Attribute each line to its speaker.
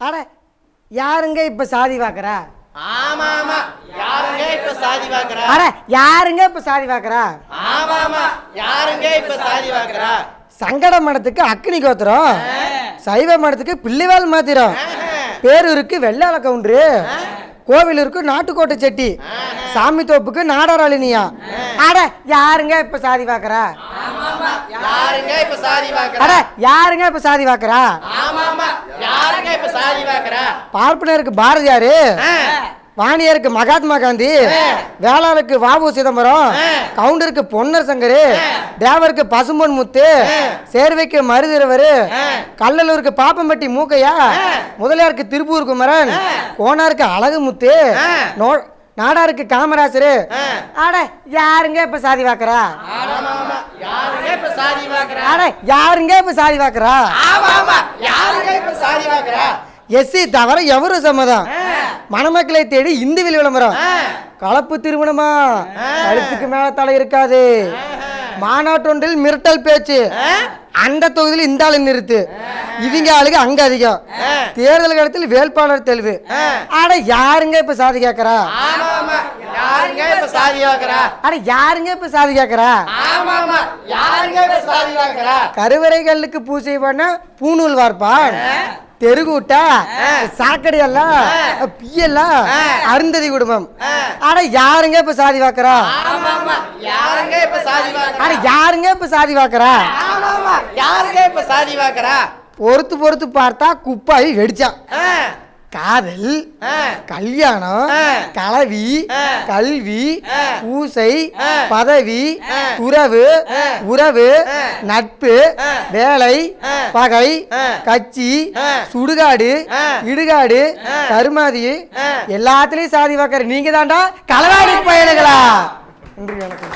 Speaker 1: அட யாருங்க இப்ப சாதி பார்க்கறா
Speaker 2: ஆமா ஆமா யாருங்க இப்ப சாதி பாக்குறா
Speaker 1: அட யாருங்க இப்ப சாதி பார்க்கறா
Speaker 2: ஆமா ஆமா யாருங்க இப்ப சாதி பாக்குறா
Speaker 1: சங்கட மடத்துக்கு அக்னி கோத்திரம் சைவ மடத்துக்கு பிள்ளைவாள் மாத்திரம் பேரூருக்கு வெள்ளாள கவுண்டரு கோவிலூருக்கு நாட்டுக்கோட்டை செட்டி சாமி தோப்புக்கு நாடாராளினியா அட யாருங்க இப்ப சாதி பார்க்கறா
Speaker 2: யாருங்க இப்ப சாதி பாக்குறா
Speaker 1: அட யாருங்க இப்ப சாதி பார்க்கறா
Speaker 2: ஆமா ஆமா யாருங்க இப்ப சாதி பாக்குறா?
Speaker 1: பார்ப்பனருக்கு பாரதியாரு வாணியருக்கு மகாத்மா காந்தி. வேளாளருக்கு வாவு சிதம்பரம். கவுண்டருக்கு பொன்னர் சங்கரு. தேவருக்கு பசும்பொன் முத்து. சேர்வைக்கு மருதிரவர் கல்லலூருக்கு பாப்பம்பட்டி மூக்கையா. முதலியாருக்கு திருப்பூர் குமரன். கோனாருக்கு அழகு முத்து. நோ- நாடாருக்கு காமராசரு. அட யாருங்க இப்ப சாதி
Speaker 2: யாருங்க இப்ப பாக்குறா?
Speaker 1: அட யாருங்க இப்ப சாதி
Speaker 2: ஆமா யாருங்க இப்ப சாதி பாக்குறா?
Speaker 1: எஸ்சி தவிர எவரும் சம்மதம். மணமக்களை தேடி இந்துவில் விளம்பரம். கலப்பு திருமணமா? கழுத்துக்கு மேல தலை இருக்காது. மாநாட்டொன்றில் மிரட்டல் பேச்சு. அந்த தொகுதியில் இந்த ஆளு நிறுத்து. இவங்க ஆளுக்கு அங்க அதிகம். தேர்தல் காலத்தில் வேட்பாளர் தெளிவு அட யாருங்க இப்ப சாதி
Speaker 2: ஆமா. யாருங்க இப்ப சாதி பாக்குறா
Speaker 1: அட யாருங்க இப்ப சாதி கேக்குறா?
Speaker 2: ஆமா ஆமா. யாருங்க இப்ப சாதி பாக்குறா
Speaker 1: கருவறைகளுக்கு பூஜை பண்ண பூணூல் வார்ப்பான் தெருக்கூட்டா சாக்கடை எல்லாம் பியெல்லாம் அருந்ததி குடும்பம். அட யாருங்க இப்ப சாதி பாக்குறா
Speaker 2: யாருங்க இப்ப சாதி
Speaker 1: அட யாருங்க இப்ப சாதி பாக்குறா
Speaker 2: யாருங்க இப்ப சாதி பாக்குறா
Speaker 1: பொறுத்து பொறுத்து பார்த்தா குப்பாய் வெடிச்சான் காதல் கல்யாணம். கலவி. கல்வி. பூசை. பதவி. உறவு. உறவு. நட்பு. வேலை. பகை. கட்சி. சுடுகாடு. இடுகாடு. கருமாதி. எல்லாத்துலயும் சாதி பார்க்கற நீங்க தாண்டா களவாடி பயலுகளா நன்றி வணக்கம்